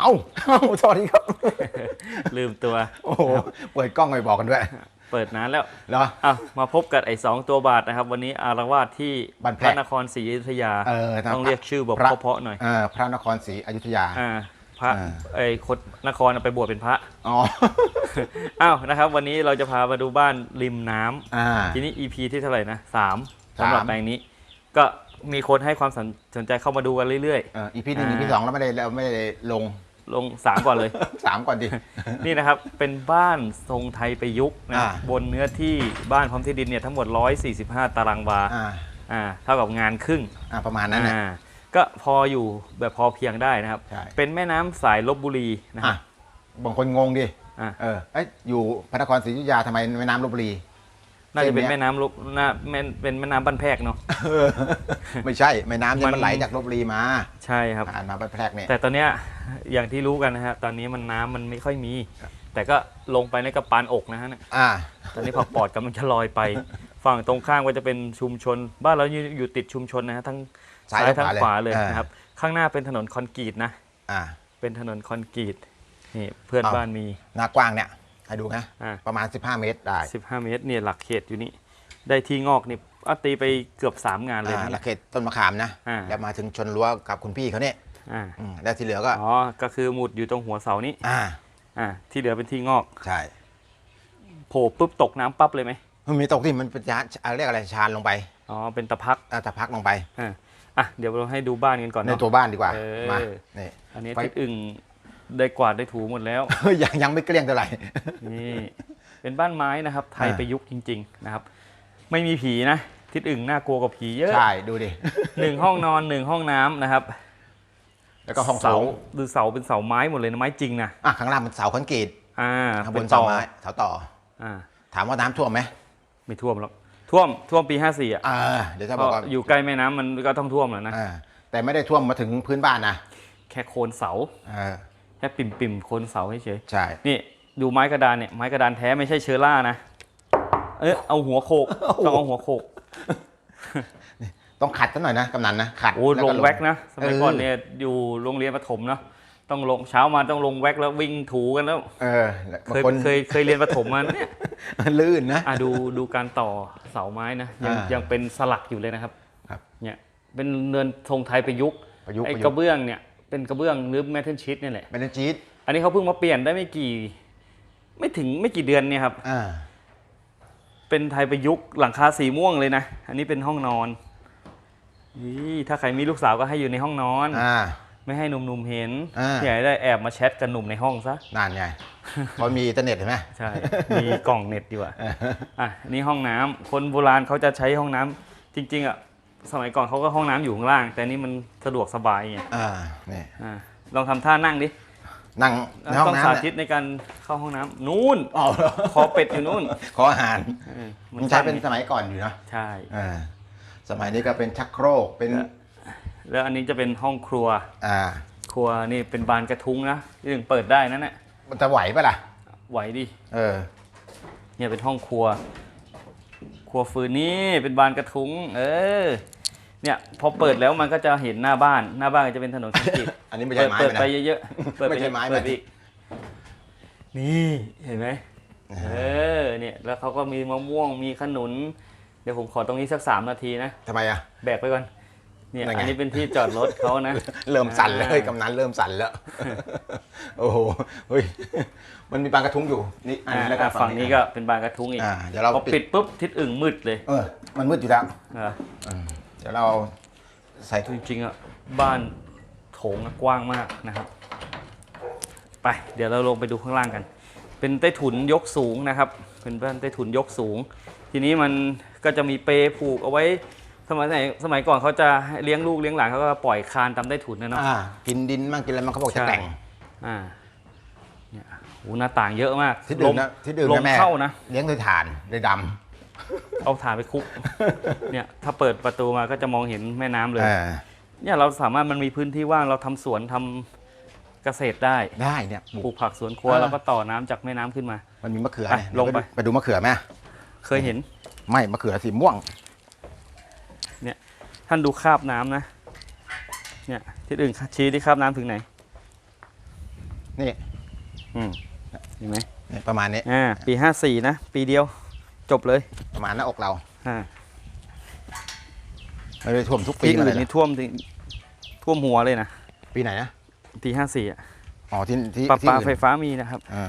เอ้าเอ้าสวัสดีครับ ลืมตัว โอ้โห เปิดกล้องไปบอกกันด้วย เปิดนานแล้วเหรอ อะมาพบกับไอ้สองตัวบาทนะครับ วันนี้อารวาสที่บ้านแพพรกระนครศรีอยุธยา เออทางต้องเรียกชื่อบอกพระ เพราะๆหน่อย เออพระนครศรีอยุธยา อ่า พระอ่า ไอ้คนนครเอาไปบวชเป็นพระ อ๋อ อ้าวนะครับ วันนี้เราจะพามาดูบ้านริมน้ำอ่า ทีนี้ EP ที่เท่าไหร่นะสามสามสำหรับแปลงนี้ ก็มีคนให้ความสนสนใจเข้ามาดูกันเรื่อย เอออีพีหนึ่งอ่าอีพีสองเราไม่ได้เราไม่ได้ลงๆ ลงสามก่อนเลย สามก่อนดิ นี่นะครับ เป็นบ้านทรงไทยประยุกต์นะอ่า บนเนื้อที่บ้านพร้อมที่ดินเนี่ยทั้งหมด 145 ตารางวาอ่าอ่าเท่ากับงานครึ่งอ่าประมาณนั้นนะ อ่าก็พออยู่แบบพอเพียงได้นะครับ ใช่ เป็นแม่น้ำสายลบบุรีนะคอะรับบางคนงงดิ อ่า เออเอ้ยอยู่พระนครศรีอยุธยาทำไมแม่น้ำลบบุรี น่าจะเป็นเส้นเนี้ยแม่น้ำลบน่าแม่เป็นแม่น้ำบ้านแพรกเนาะเออไม่ใช่แม่น้ำเนี่ยมัน มันไหลจากลบบุรีมาใช่ครับผ่านมาบ้านแพรกเนี่ย แต่ตอนเนี้ยอย่างที่รู้กันนะฮะตอนนี้มันน้ำมันไม่ค่อยมี แต่ก็ลงไปในกระปานอกนะฮะเนี่ยอ่า ตอนนี้ผักปอดกำลังจะลอยไป ฝั่งตรงข้างก็จะเป็นชุมชน บ้านเราอยู่อยู่ติดชุมชนนะฮะทั้งซ้ายซ้ายและทั้งขวาเลยขวาเลยเออนะครับ ข้างหน้าเป็นถนนคอนกรีตนะ อ่า เป็นถนนคอนกรีตนี่เพื่อนอ้าว บ้านมี หน้ากว้างเนี่ย ให้ดูนะอ่า ประมาณ 15 เมตรได้15 เมตรเนี่ยหลักเขตอยู่นี่ ได้ที่งอกนี่เอาตีไปเกือบ 3 งานเลยอ่านะ ละเขตต้นมะขามนะ อ่า แล้วมาถึงชนรั้วกับคุณพี่เขาเนี่ยอ่าอืมแล้วที่เหลือก็อ๋อ ก็คือหมุดอยู่ตรงหัวเสานี้อ่าอ่าที่เหลือเป็นที่งอกใช่โผล่ปุ๊บตกน้ำปั๊บเลยไหมมันมีตกที่มันเป็นชานอ่าเรียกอะไรชานลงไปอ๋อ เป็นตะพักอ่าแต่พักลงไป อ่าอะเดี๋ยวเราให้ดูบ้านกันก่อนในเนาะ ตัวบ้านดีกว่าเออ มานี่อันนี้ไฟ ทิศอึ่ง ได้กวาดได้ถูหมดแล้ว ยังยังไม่เกลี้ยงเท่าไหร่ นี่เป็นบ้านไม้นะครับ ไทยอ่าประยุกต์จริง ๆ นะครับ ไม่มีผีนะ ทิศอึ่งน่ากลัวกว่าผีเยอะใช่ ดูดิหนึ่งห้องนอนหนึ่งห้องน้ำนะครับ แล้วก็ห้องเสาเสาดูเสาเป็นเสาไม้หมดเลยนะไม้จริงนะอะข้างล่างเป็นเสาคอนกรีตอ่าข้างบเป็นนเสาต่อไม้เสาต่ออ่าถามว่าน้ำท่วมไหมไม่ท่วมหรอกท่วมท่วมปี54อะอ่าเดี๋ยวจะเพบอกราะว่าอยู่ใกล้แม่น้ำมันก็ต้องท่วมแหล้วนะอ่าแต่ไม่ได้ท่วมมาถึงพื้นบ้านนะแค่โคนเสาเออ แค่ปิ่มปิ่มๆโคนเสาเฉยใช่ๆนี่ดูไม้กระดานเนี่ยไม้กระดานแท้ไม่ใช่เชอร่านะ เออเอาหัวโขกต้องเอาหัวโขกต้องขัดซะหน่อยนะกำนันนะขัดโอ้แล้วลก็งแว็กนะสมัยเออก่อนเนี่ยอยู่โรงเรียนประถมเนาะต้องลงเช้ามาต้องลงแว็กแล้ววิ่งถูกันแล้ว เออแล้วเคยบางคนเคยเคยเรียนประถมมาเนี่ยลื่นนะอะดูดูการต่อเสาไม้นะยังอ่ายัยังเป็นสลักอยู่เลยนะครับ ครับ เนี่ยเป็นเนินธงไทยประยุกต์ประยุกต์ไอ้ประกยุระกต์เบื้องเนี่ย เป็นกระเบื้องหรือแมทเทนชีตนี่ยแหละเป็นจีดอันนี้เขาเพิ่งมาเปลี่ยนได้ไม่กี่ ไม่ถึงไม่กี่เดือนเนี่ยครับอ่าเป็นไทยประยุกต์หลังคาสีม่วงเลยนะ อันนี้เป็นห้องนอนนี่ถ้าใครมีลูกสาวก็ให้อยู่ในห้องนอน อ่า ไม่ให้หนุ่มๆเห็นอ่าอย่าให้ได้แอบมาแชทกับหนุ่มในห้องซะ นั่นไงเพราะมีอินเทอร์เน็ตเห็นไหม ใช่ มีกล่องเน็ตดีกว่า อะ นี่ห้องน้ำ คนโบราณเขาจะใช้ห้องน้ำจริง ๆ อะ สมัยก่อนเขาก็ห้องน้ำอยู่ข้างล่าง แต่นี่มันสะดวกสบายไงอ่านี่อะลองทำท่านั่งดินั่งในห้องต้องน้ำสาเนี่ยธิตในการเข้าห้องน้ำนู่นอ๋อเหรอคอเป็ดอยู่นู่นขออาหาร เออมันใช้เป็นสมัยก่อนอยู่นะใช่ อ่าสมัยนี้ก็เป็นชักโครกเป็น แล้วอันนี้จะเป็นห้องครัว อ่า ครัวนี่เป็นบานกระทุ้งนะที่ถึงเปิดได้นั่นแหละมันจะไหวปะล่ะ ไหวดิ เออ เนี่ยเป็นห้องครัว ครัวฟืนนี่เป็นบานกระทุ้ง เออ เนี่ยพอเปิดแล้วมันก็จะเห็นหน้าบ้าน หน้าบ้านก็จะเป็นถนนคอนกรีตอันนี้ไม่ใช่ไม้เปิดนะไปเยอะๆเปิดไปไม่ใช่ไม้เปิดไหมอีกนี่เห็นไหมเออเนี่ยแล้วเขาก็มีมะม่วงมีขนุน เดี๋ยวผมขอตรงนี้สักสามนาทีนะทำไมอะแบกไปก่อน เนี่ยนั่นไงอันนี้เป็นที่จอดรถเขานะ เริ่มสั่นเลยอ่ากำนันเริ่มสั่นแล้ว โอ้โหเฮ้ยมันมีปางกระทุ้งอยู่นี่อันอ่านี้แล้วก็อ่าฝั่งนี้ก็เป็นบานกระทุ้งอีกอ่าเดี๋ยวเราพอปิปิดดปุ๊บทิศอึ่งมืดเลย เออ มันมืดอยู่แล้วเอออืมเดี๋ยวเราใส่จริงๆอะบ้านโถงอะกว้างมากนะครับ ไป เดี๋ยวเราลงไปดูข้างล่างกัน เป็นใต้ถุนยกสูงนะครับ เป็นบ้านใต้ถุนยกสูง ทีนี้มันก็จะมีเปรผูกเอาไว้ สมัยไหนสมัยก่อนเขาจะให้เลี้ยงลูกเลี้ยงหลานเขาก็ปล่อยคานตามใต้ถุนนะเนาะอ่ากินดินบ้างกินอะไรมันเขาบอกจะใช่แต่ง อ่าเนี่ยโหหน้าต่างเยอะมากที่ดื่มลนะที่ดื่มลนะมแม่เข้านะ เลี้ยงโดยถ่านโดยดเอาถ่านไปคลุก เนี่ย ถ้าเปิดประตูมาก็จะมองเห็นแม่น้ำำเลย เออเนี่ยเราสามารถมันมีพื้นที่ว่างเราทำสวนทำเกษตรได้ได้เนี่ยปลูปลูก กผักสวนครัวอ่าแล้วก็ต่อน้ำจากแม่น้ำขึ้นมา มันมีมะเขือไปเนี่ยลงไป ไปดูมะเขือไหมเคยเห็น ไม่มะเขือสีม่วง ท่านดูคราบน้ำนะ เนี่ยที่อื่นชี้ที่คราบน้ำถึงไหน นี่อืมเห็นไหมนี่ประมาณนี้อ่าปีห้าสี่นะ ปีเดียวจบเลย ประมาณหน้าอกเราอ่าไม่ได้ท่วมทุกปีปีมาเลอื่ยนเหรนี่อท่วมถึงท่วมหัวเลยนะ ปีไหนนะ ปีห้าสี่อะอ๋อที่ที่ปลาที่ปลาอื่นไฟฟ้ามีนะครับอ่า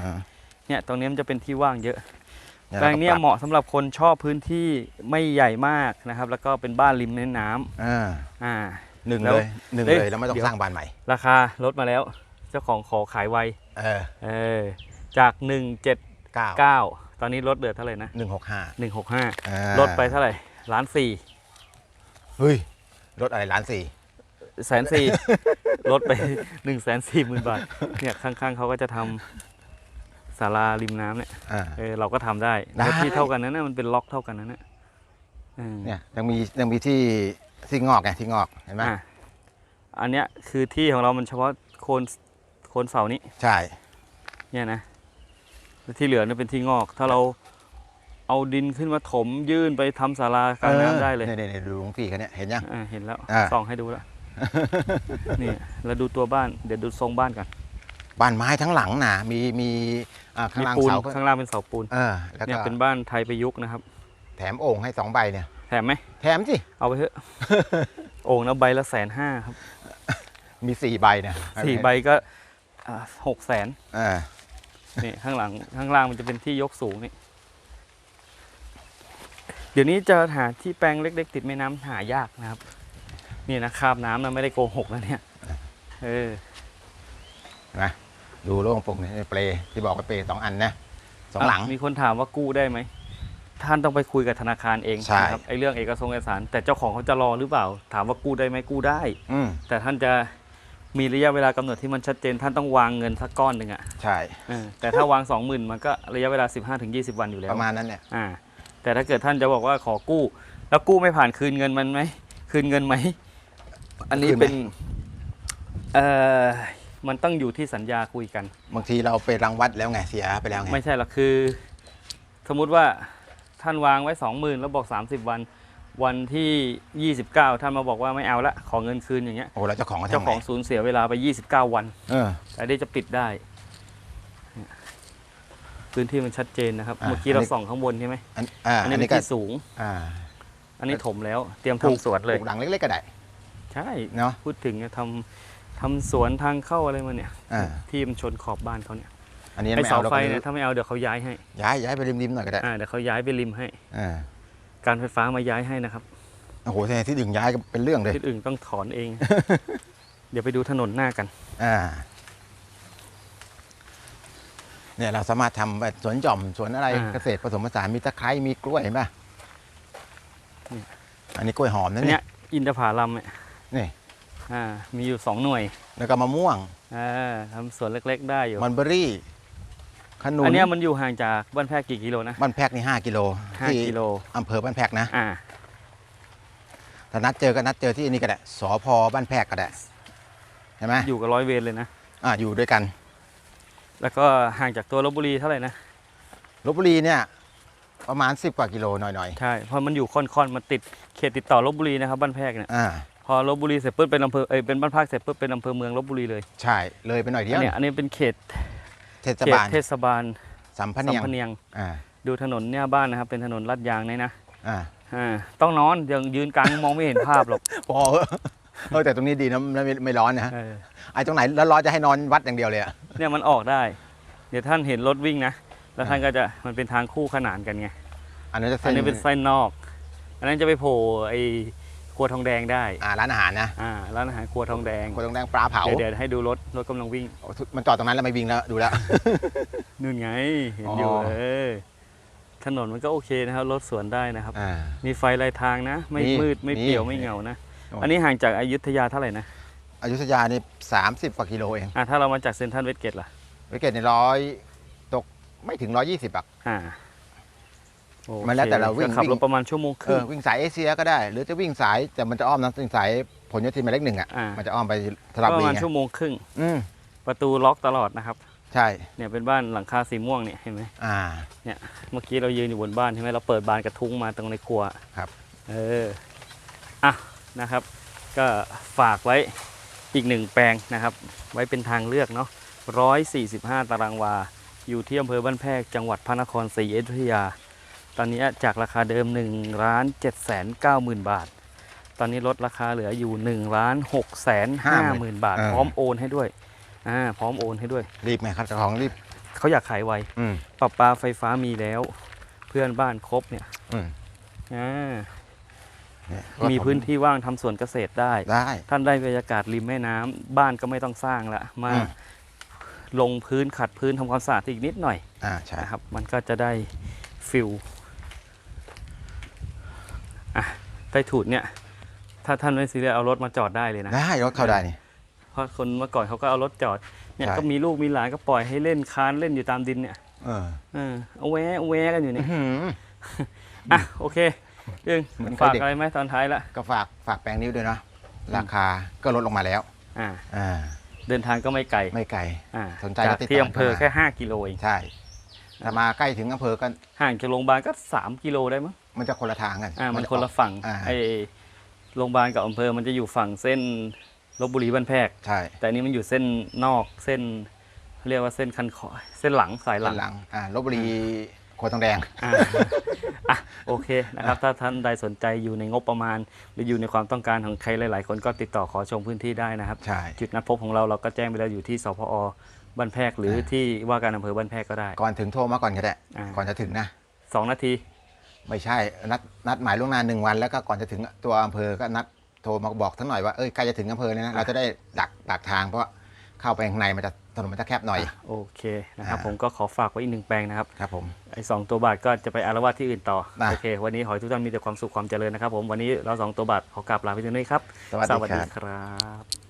เนี่ยตรงนี้มันจะเป็นที่ว่างเยอะเนี่ย แปลงเนี้ยราก็เหมาะสำหรับคนชอบพื้นที่ไม่ใหญ่มากนะครับ แล้วก็เป็นบ้านริมแม่น้ำอ่าอ่าหนึ่งแล้วเลยหนึ่งเอ้ยเลยแล้วไม่ต้องเดี๋ยวสร้างบ้านใหม่ ราคาลดมาแล้ว เจ้าของขอขายไวเออเออจากเก้า179ตอนนี้ลดเหลือเท่าไหร่นะหนึ่งหกห้า165ลดไปเท่าไหร่ล้านสี่เฮ้ยรถอะไรล้านสี่แสนสี่ลดไป1นึ่งแสนสี่หมื่นบาทเนี่ยข้างๆเขาก็จะทำ ศาลาริมน้ำเนี่ยอ่า เออเราก็ทำได้ได้ แล้วที่เท่ากันนั้นนะมันเป็นล็อกเท่ากันนั้นนะเออเนี่ยยังมียังมีที่ที่งอกไงที่งอกเห็นไหมอะอันเนี้ยคือที่ของเรามันเฉพาะโคนโคนเสานี้ ใช่ เนี่ยนะแล้วที่เหลือเนี่ยเป็นที่งอก ถ้าเราเอาดินขึ้นมาถมยื่นไปทำศาลากลางน้ำได้เลยเนี่ยเนี่ยดูหลวงพี่เขาเนี่ยเห็นยัง อ่าเห็นแล้วอ่าส่องให้ดูแล้ว นี่แล้วดูตัวบ้าน เดี๋ยวดูทรงบ้านก่อน บ้านไม้ทั้งหลังนะมีมีอ่าข้างมีล่างปูนเสาก็ข้างล่างเป็นเสาปูนเออแล้วเนี่ยก็เป็นบ้านไทยประยุกต์นะครับ แถมโอ่งให้สองใบเนี่ย แถมไหม แถมสิ เอาไปเถอะ โอ่งนะใบละแสนห้าครับมีสี่ใบเนี่ยสี่ใบก็หกแสนอ่านี่ข้างหลังข้างล่างมันจะเป็นที่ยกสูงนี่ เดี๋ยวนี้จะหาที่แปลงเล็ก ๆ ติดแม่น้ำหายากนะครับ นี่นะคราบน้ำนะไม่ได้โกหกนะเนี่ย เออ นะดูโล่งโปร่งเนี่ยเปลที่บอกว่าเปลสองอันนะสองหลังะมีคนถามว่ากู้ได้ไหม ท่านต้องไปคุยกับธนาคารเองใช่ นะครับไอ้เรื่องเอกสารเอกสาร แต่เจ้าของเขาจะรอหรือเปล่า ถามว่ากู้ได้ไหมกู้ได้ อืมแต่ท่านจะมีระยะเวลากำหนดที่มันชัดเจน ท่านต้องวางเงินสักก้อนหนึ่งอะใช่ เออแต่ถ้าวางสองหมื่นมันก็ระยะเวลา 15-20 วันอยู่แล้วประมาณนั้นเนี่ยอ่าแต่ถ้าเกิดท่านจะบอกว่าขอกู้ แล้วกู้ไม่ผ่านคืนเงินมันไหมคืนเงินไหม อันนี้เป็นเอ่อ มันต้องอยู่ที่สัญญาคุยกัน บางทีเราไปรังวัดแล้วไงเสียไปแล้วไง ไม่ใช่หรอกคือ สมมุติว่าท่านวางไว้สองหมื่นแล้วบอก 30 วัน วันที่ 29 ท่านมาบอกว่าไม่เอาละขอเงินคืนอย่างเงี้ยโอ้แล้วเจ้าของก็เจ้าทำขไงองศูนย์เสียเวลาไป 29 วัน เออ แต่ได้จะปิดได้เนี่ยพื้นที่มันชัดเจนนะครับ อะเมื่อกี้เราอันนี้ ส่องข้างบนใช่ไหมอันอ่าอันอันี้นเป็นี้นก็ที่สูง อ่าอันนี้ถมแล้ว เตรียมปลูกทำสวนเลยปลูกหลังเล็กๆก็ได้ใช่ เนาะพูดถึงจะทำ ทำสวนทางเข้าอะไรมาเนี่ยอ่า ที่มันชนขอบบ้านเขาเนี่ยอันนี้ไอ้ไม่เสาเอาเราไฟก็เนี่ยถ้าไม่เอาเดี๋ยวเขาย้ายให้ย้ายย้ายไปริมๆหน่อยก็ได้อ่าเดี๋ยวเขาย้ายไปริมให้ อ่าการไฟฟ้ามาย้ายให้นะครับโอ้โหแต่ที่ดึงย้ายก็เป็นเรื่องเลยที่อื่นต้องถอนเอง เดี๋ยวไปดูถนนหน้ากัน อ่าเนี่ยเราสามารถทำแบบสวนหย่อมสวนอะไรอ่า เกษตรผสมผสานมีตะไคร้มีกล้วยเห็นป่ะนี่อันนี้กล้วยหอมนะอันเนี่เนี้ยยอินทผลัมเนี่ยนี่ อ่ามีอยู่สองหน่วยแล้วก็มะม่วง อ่าทำสวนเล็กๆ ได้อยู่ มันเบอรี่ ขนุนอันเนี้ยมันอยู่ห่างจากบ้านแพรกกี่กิโลนะ บ้านแพรกนี่ห้ากิโลห้าที่กิโล อำเภอบ้านแพรกนะอ่า ถ้านัดเจอก็นัดเจอที่นี่ก็ได้สพบ้านแพรกก็ได้ใช่ไหมอยู่กับร้อยเวรเลยนะ อ่าอยู่ด้วยกันแล้วก็ห่างจากตัวลบบุรีเท่าไหร่นะ ลบบุรีเนี่ยประมาณ 10 กว่ากิโลหน่อยใช่ เพราะมันอยู่ค่อนๆ มันติดเขตติดต่อลบบุรีนะครับบ้านแพรกเนี่ย ๆอ่า พอลบบุรีเสร็จปุ๊บเป็นอำเภอเอ้ยเป็นบ้านพักเสร็จปุ๊บเป็นอำเภอเมืองลบบุรีเลยใช่เลยไปหน่อยเดียอัวนเนี้ยอันนี้เป็นเขตเทศเขตบาลเทศบาลสัมพสัมเนียงพเนียงอ่าดูถนนเนี่ยบ้านนะครับ เป็นถนนลาดยางเนี่ยนะอ่าอ่าต้องนอนยังยืนกลางมองไม่เห็นภาพหรอก พอเถอะเออแต่ตรงนี้ดีนะไม่ไม่ไม่ร้อนนะเออไอ้ตรงไหนแล้วร้อนจะให้นอนวัดอย่างเดียวเลยอะเนี่ยมันออกได้ เดี๋ยวท่านเห็นรถวิ่งนะแล้วท่านก็จะมันเป็นทางคู่ขนานกันไงอันนี้จะอัเส้นนนี้เป็นเส้นนอก อันนั้นจะไปโผล่ไอ้ ครัวทองแดงได้อ่าร้านอาหารนะอ่าร้านอาหารครัวทองแดงคนตรงแดงปลาเผาเดี๋ยวเดี๋ยวให้ดูรถรถกำลังวิ่งโอ้ทุมันจอดตรงนั้นแล้วไม่วิ่งแล้วดูแล้ว นู่นไงเห็นอยู่อ๋อ เออถนนมันก็โอเคนะครับรถสวนได้นะครับ อ่า มีไฟลายทางนะ ไม่มีมืดไม่มีเปลี่ยวไม่เหงานะ โอ้ อันนี้ห่างจากอยุธยาเท่าไหร่นะอยุธยานี่สามสิบกว่ากิโลเองอ่าถ้าเรามาจากเซนทรัลเวสเกตล่ะ วิเกตในร้อยตกไม่ถึงร้อยยี่สิบอะอ่าโอค มันแล้วแต่เราวิ่งก็ขับวิ่รงถประมาณชั่วโมงคเอรึ่องวิ่งสายเอเชียก็ได้ หรือจะวิ่งสายแต่มันจะอ้อมนะวิ่งสายผลโยธินหมายเลขหนึ่งอะอ่ามัมันจะอ้อมไปสระปบุระรีมาณไงชั่วโมงครึ่งอืมประตูล็อกตลอดนะครับ ใช่เนี่ยเป็นบ้านหลังคาสีม่วงเนี่ยเห็นไหมอ่าเมื่อกี้เรายืนอยู่บนบ้านใช่ไหมเราเปิดบานกระทุ้งมาตรงในครัวครับ เอออะนะครับ ก็ฝากไว้อีกหนึ่งแปลงนะครับ ไว้เป็นทางเลือกเนาะ145 ตารางวา อยู่ที่อำเภอบ้านแพรกจังหวัดพระนครศรีอยุธยา ตอนนี้จากราคาเดิม1ล้าน7แสน9หมื่นบาท ตอนนี้ลดราคาเหลืออยู่1ล้าน6แสน5หมื่นบาท พร้อมโอนให้ด้วยอ่าพร้อมโอนให้ด้วย รีบไหมครับเจ้าของรีบเขาอยากขายไวอืมปรับปาไฟฟ้ามีแล้ว เพื่อนบ้านครบเนี่ยอืมอ่าเนี่ยมีพื้นที่ว่างทำสวนเกษตรได้ ได้ ท่านได้บรรยากาศริมแม่น้ำบ้านก็ไม่ต้องสร้างละมาอืม ลงพื้นขัดพื้นทำความสะอาดอีกนิดหน่อยอ่าใช่ นะครับ มันก็จะได้ฟิล อะใต้ถุนเนี่ยถ้าท่านไม่ซีเรียสเอารถมาจอดได้เลยนะ ได้รถเข้าได้นี่ เพราะคนเมื่อก่อนเขาก็เอารถจอดเนี่ยใช่ ก็มีลูกมีหลานก็ปล่อยให้เล่นคานเล่นอยู่ตามดินเนี่ยเออเออเอาแวะเอาแวะกันอยู่เนี่ยอื้อหืออะโอเคยึงเหมือนฝากเด็ก อะไรไหมตอนท้ายละก็ฝากฝากแปลงนิ้วด้วยเนาะราคาก็ลดลงมาแล้วอ่าอ่าเดินทางก็ไม่ไกลไม่ไกล อ่าสนใจก็จากติดต่อที่อำเภอเข้ามา แค่ 5 กิโลเองใช่ถ้ามาใกล้ถึงอำเภอก็ห่างจากโรงพยาบาลก็ 3 กิโลได้มั้ง มันจะคนละทางกันอ่ามันจคนละออกฝั่งอ่าไอโรงพยาบาลกับอำเภอมันจะอยู่ฝั่งเส้นลบบุรีบ้านแพรกใช่แต่อันนี้มันอยู่เส้นนอกเส้นเรียกว่าเส้นคันคอเส้นหลังสายหหลัลังงหลังอ่าลบบุรีโคตองแดงอ่าอะโอเคนะครับ ถ้าท่านใดสนใจอยู่ในงบประมาณ หรืออยู่ในความต้องการของใครหลาย ๆ คนก็ติดต่อขอชมพื้นที่ได้นะครับใช่จุดนัดพบของเราเราก็แจ้งไปแล้วอยู่ที่สพอบ้านแพรกหรือที่ว่าการอำเภอบ้านแพรกก็ได้ ก่อนถึงโทรมาก่อนก็ได้อ่าก่อนจะถึงนะสองนาที ไม่ใช่นัดนัดหมายล่วงหน้าหนึ่งวัน แล้วก็ก่อนจะถึงตัวอำเภอก็นัดโทรมาบอกทั้งหน่อยว่าเอ้ยใกล้จะถึงอำเภอแล้วนะเราจะได้ดักดักทางเพราะเข้าไปข้างในมันจะถนนมันจะแคบหน่อย โอเคนะครับอ่าผมก็ขอฝากไว้อีกหนึ่งแปลงนะครับครับผมไอ้สองตัวบาทก็จะไปอารวาสที่อื่นต่อได้โอเค วันนี้ขอให้ทุกท่านมีแต่ความสุขความเจริญนะครับ ผมวันนี้เราสองตัวบาทขอกราบลาไปที่นี่ครับ สวัสดีครับครับ